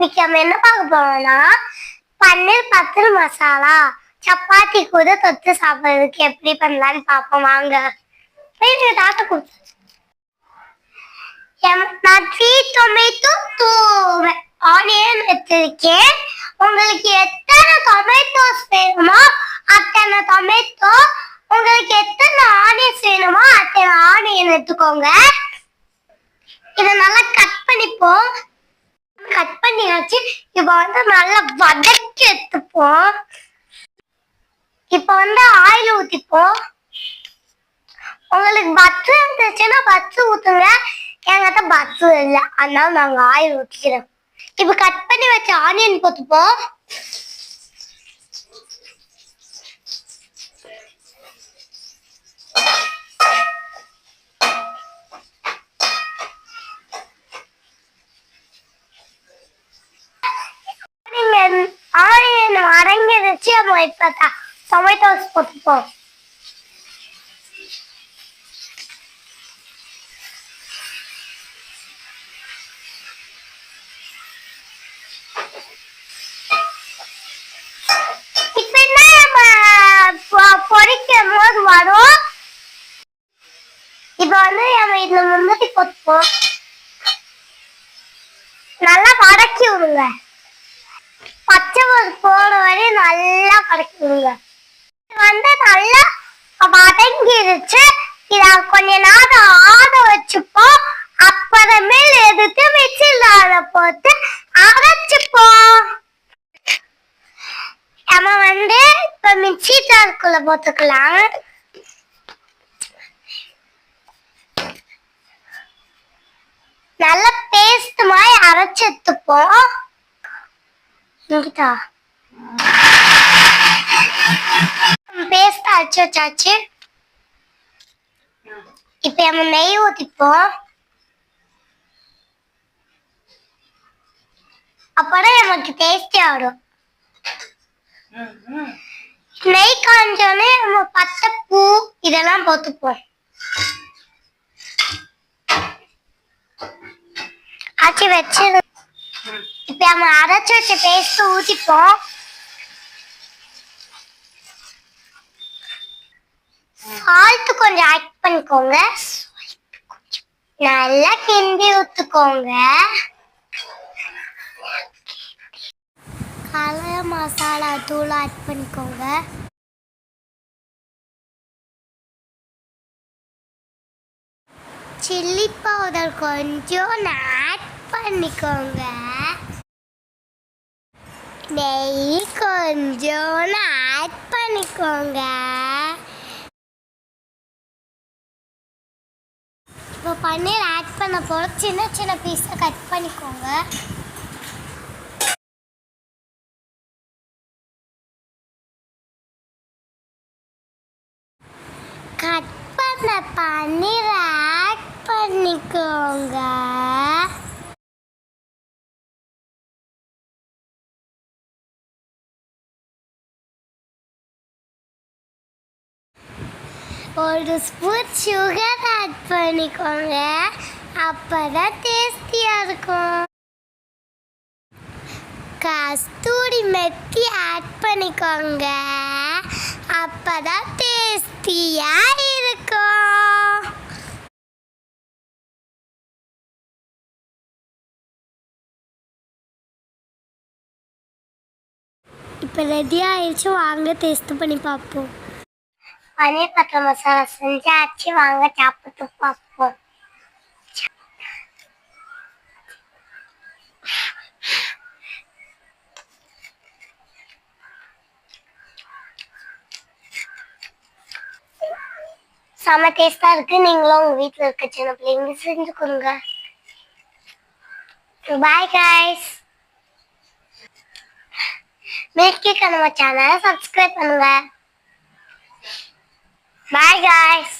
இன்னைக்கு நம்ம என்ன பார்க்க போறோம்னா பன்னீர் பத்தல் மசாலா. சப்பாத்தி கூட தொட்டு சாப்பிடுறதுக்கு எப்படி பண்ணலான்னு பார்ப்போம். வாங்க. போயிட்டு தாத்தா கொடுத்து நான் த்ரீ டொமேட்டோ டூ ஆனியன் எடுத்திருக்கேன். உங்களுக்கு எத்தனை டொமேட்டோஸ் வேணுமோ அத்தனை டொமேட்டோ உங்களுக்கு எத்தனை ஆனியன்ஸ் வேணுமோ அத்தனை ஆனியன் எடுத்துக்கோங்க. இதை நல்லா கட் பண்ணிப்போம். கட் பண்ணியாச்சு இப்போ வந்து நல்லா வதக்கி எடுத்துப்போம். இப்போ வந்து ஆயில் ஊத்திப்போம். உங்களுக்கு பத்து இருந்துச்சுன்னா பத்து ஊத்துங்க. எங்கிட்ட பத்து இல்லை. அதனால நாங்க ஆயில் ஊத்திக்கிறோம் இப்போ கட் பண்ணி வச்ச ஆனியன் போத்துப்போம் அடங்கிடுச்சு நம்ம டொமேட்டோஸ் போட்டுப்போம் இப்ப நம்ம போது வரும் இப்ப வந்து நம்ம இதுல முன்னாடி போட்டுப்போம் நல்லா வதக்கி விடுங்க. பச்சை ஒரு போன வரையும் நல்லா பறக்குங்க இது வந்து நல்லா வதங்கிருச்சு. இத கொஞ்ச நேரம் ஆட வச்சுப்போம். அப்புறமேல் எடுத்து மிக்சியில் போட்டு அரைச்சுப்போம். நம்ம வந்து இப்ப மிக்சி ஜாருக்குள்ள போட்டுக்கலாம். நல்ல பேஸ்ட் மாதிரி அரைச்சு எடுத்துப்போம். இங்கிட்டா பேஸ்ட் அரைச்சு வச்சாச்சு இப்ப நம்ம நெய் ஊத்திப்போம் அப்பதான் நமக்கு டேஸ்டியா வரும் நெய் காஞ்சோடனே நம்ம பட்டை பூ இதெல்லாம் போட்டுப்போம் ஆச்சி வச்சு இப்ப நம்ம அரைச்சு வச்ச பேஸ்ட் ஊத்திப்போம். சால்ட் கொஞ்சம் ஆட் பண்ணிக்கோங்க. நல்லா கிண்டி ஊத்துக்கோங்க. கலர் மசாலா தூள் ஆட் பண்ணிக்கோங்க. சில்லி பவுடர் கொஞ்சம் ஆட் பண்ணிக்கோங்க. நெய் கொஞ்சம் ஆட் பண்ணிக்கோங்க. இப்போ பன்னீர் ஆட் பண்ண போல சின்ன சின்ன பீஸை கட் பண்ணிக்கோங்க. கட் பண்ண பன்னீர் ஆட் பண்ணிக்கோங்க. ஒரு ஸ்பூன் சுகர் ஆட் பண்ணிக்கோங்க. அப்போதான் டேஸ்டியாக இருக்கும். கஸ்தூரி மெத்தி ஆட் பண்ணிக்கோங்க. அப்போதான் டேஸ்டியா இருக்கும். இப்போ ரெடி ஆயிடுச்சு வாங்க டேஸ்ட் பண்ணி பார்ப்போம். பன்னீர் பட்டர் மசாலா செஞ்சாச்சு வாங்க சாப்பிட்டு பார்ப்போம் செம டேஸ்டா இருக்கு நீங்களும் உங்க வீட்ல இருக்க சின்ன பிள்ளைங்க செஞ்சு கொடுங்க பாய் guys மில்கி கனவா சேனலை சப்ஸ்கிரைப் பண்ணுங்க Bye, guys.